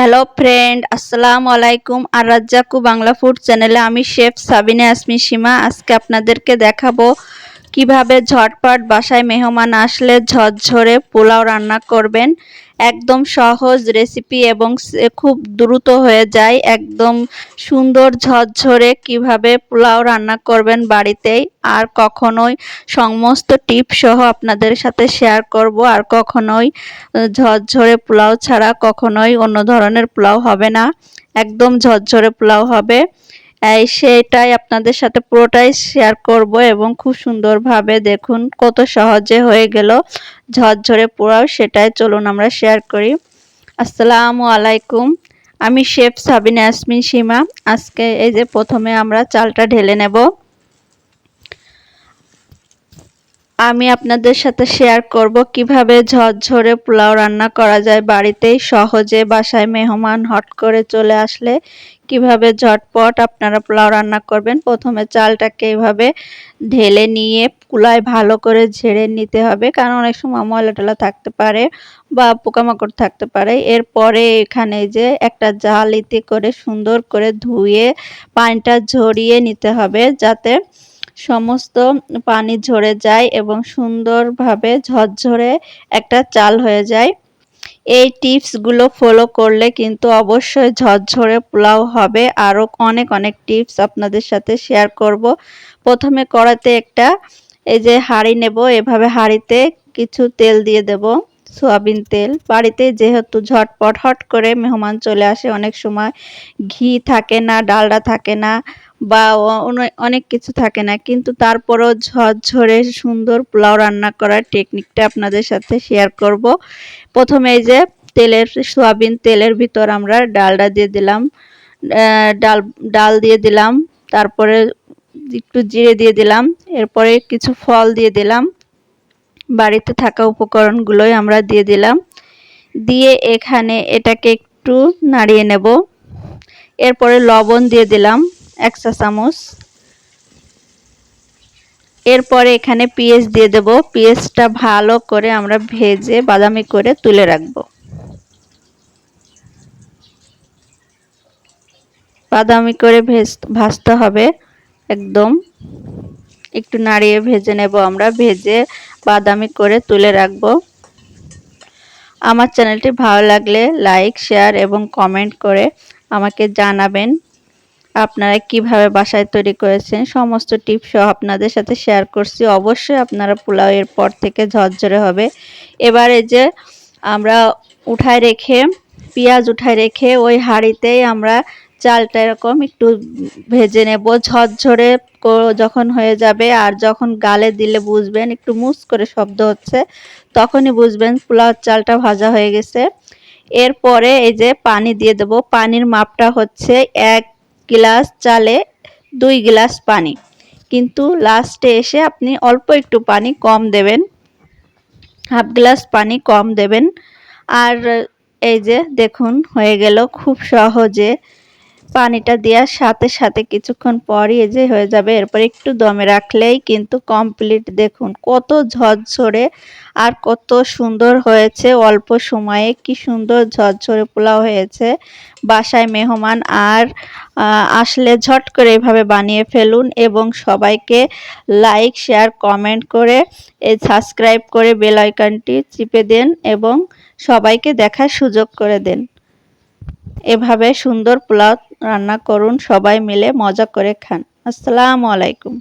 Hello friend আসসালামু আলাইকুম আর রাজ্জাকু Bangla food চ্যানেলে আমি শেফ সাবিনা আসমি সীমা আজকে আপনাদেরকে দেখাবো কীভাবে ঝটপট বাসায় মেহমান আসলে ঝরঝরে পোলাও রান্না করবেন? একদম সহজ রেসিপি এবং খুব দ্রুত হয়ে যায়। একদম সুন্দর ঝরঝরে কীভাবে পোলাও রান্না করবেন বাড়িতেই? আর কখনোই সমস্ত টিপ সহ আপনাদের সাথে শেয়ার করব। আর কখনোই ঝরঝরে পোলাও ছাড়া কখনোই অন্য ধরনের পোলাও হবে না। একদম ঝরঝরে পোলাও হবে। সেটাই আপনাদের সাথে পুরোটাই শেয়ার করব এবং খুব সুন্দরভাবে দেখুন কত সহজে হয়ে গেল। ঝরঝরে পোড়াও, সেটাই চলুন আমরা শেয়ার করি। আসসালামু আলাইকুম, আমি শেফ সাবিনা আসমিন সীমা। আজকে এই যে প্রথমে আমরা চালটা ঢেলে নেব। আমি আপনাদের সাথে শেয়ার করব কীভাবে ঝরঝরে পোলাও রান্না করা যায় বাড়িতেই, সহজে বাসায় মেহমান হট করে চলে আসলে কীভাবে ঝটপট আপনারা পোলাও রান্না করবেন। প্রথমে চালটাকে এইভাবে ঢেলে নিয়ে কুলায় ভালো করে ঝেড়ে নিতে হবে, কারণ অনেক সময় ময়লা টলা থাকতে পারে বা পোকামাকড় থাকতে পারে। এরপরে এখানে যে একটা জালিতে করে সুন্দর করে ধুয়ে, পানিটা ঝরিয়ে নিতে হবে যাতে সমস্ত পানি ঝরে যায় এবং সুন্দরভাবে ঝরঝরে একটা চাল হয়ে যায়। এই টিপসগুলো ফলো করলে কিন্তু অবশ্যই ঝরঝরে পোলাও হবে। আরও অনেক অনেক টিপস আপনাদের সাথে শেয়ার করব। প্রথমে কড়াতে একটা এই যে হাঁড়ি নেব। এভাবে হাঁড়িতে কিছু তেল দিয়ে দেব, সোয়াবিন তেল। বাড়িতে যেহেতু ঝটপট, হট করে মেহমান চলে আসে, অনেক সময় ঘি থাকে না, ডালডা থাকে না। বা অনেক কিছু থাকে না। কিন্তু তারপরও ঝরঝরে সুন্দর পোলাও রান্না করার টেকনিকটা আপনাদের সাথে শেয়ার করব। প্রথমে যে তেলের, সোয়াবিন তেলের ভিতর আমরা ডালটা দিয়ে দিলাম। ডাল ডাল দিয়ে দিলাম। তারপরে একটু জিরে দিয়ে দিলাম। এরপরে কিছু ফল দিয়ে দিলাম। বাড়িতে থাকা উপকরণগুলোই আমরা দিয়ে দিলাম। দিয়ে এখানে এটাকে একটু নাড়িয়ে নেব। এরপরে লবণ দিয়ে দিলাম। এক চা চামচ। এরপরে এখানে পেঁয়াজ দিয়ে দেব। পেঁয়াজটা ভালো করে আমরা ভেজে বাদামি করে তুলে রাখব। বাদামি করে ভেজ ভাজতে হবে একদম। একটু নাড়িয়ে ভেজে নেব আমরা। ভেজে বাদামি করে তুলে রাখব। আমার চ্যানেলটি ভালো লাগলে লাইক, শেয়ার এবং কমেন্ট করে আমাকে জানাবেন। আপনারা কীভাবে বাসায় তৈরি করেছেন, সমস্ত টিপস সহ আপনাদের সাথে শেয়ার করছি। অবশ্যই আপনারা পোলাও এর পর থেকে ঝরঝরে হবে। এবারে যে আমরা উঠায় রেখে, পেঁয়াজ উঠায় রেখে ওই হাঁড়িতেই আমরা চালটা এরকম একটু ভেজে নেব। ঝরঝরে যখন হয়ে যাবে আর যখন গালে দিলে বুঝবেন, একটু মুস করে শব্দ হচ্ছে, তখনই বুঝবেন পোলাও চালটা ভাজা হয়ে গেছে। এরপরে এই যে পানি দিয়ে দেব। পানির মাপটা হচ্ছে এক গ্লাস চালে দুই গ্লাস পানি। কিন্তু লাস্টে এসে আপনি অল্প একটু পানি কম দেবেন। হাফ গ্লাস পানি কম দেবেন। আর এই যে দেখুন, হয়ে গেল খুব সহজে। পানিটা দেওয়ার সাথে সাথে কিছুক্ষণ পরই যে হয়ে যাবে। এরপর একটু দমে রাখলেই কিন্তু কমপ্লিট দেখুন, কত ঝরঝরে আর কত সুন্দর হয়েছে। অল্প সময়ে কি সুন্দর ঝরঝরে পোলাও হয়েছে। বাসায় মেহমান আর আসলে ঝট করে এভাবে বানিয়ে ফেলুন এবং সবাইকে লাইক শেয়ার কমেন্ট করে এই সাবস্ক্রাইব করে বেল আইকনটি চিপে দেন এবং সবাইকে দেখার সুযোগ করে দেন। এভাবে সুন্দর পোলাও রান্না করুন সবাই মিলে মজা করে খান। আসসালামু আলাইকুম।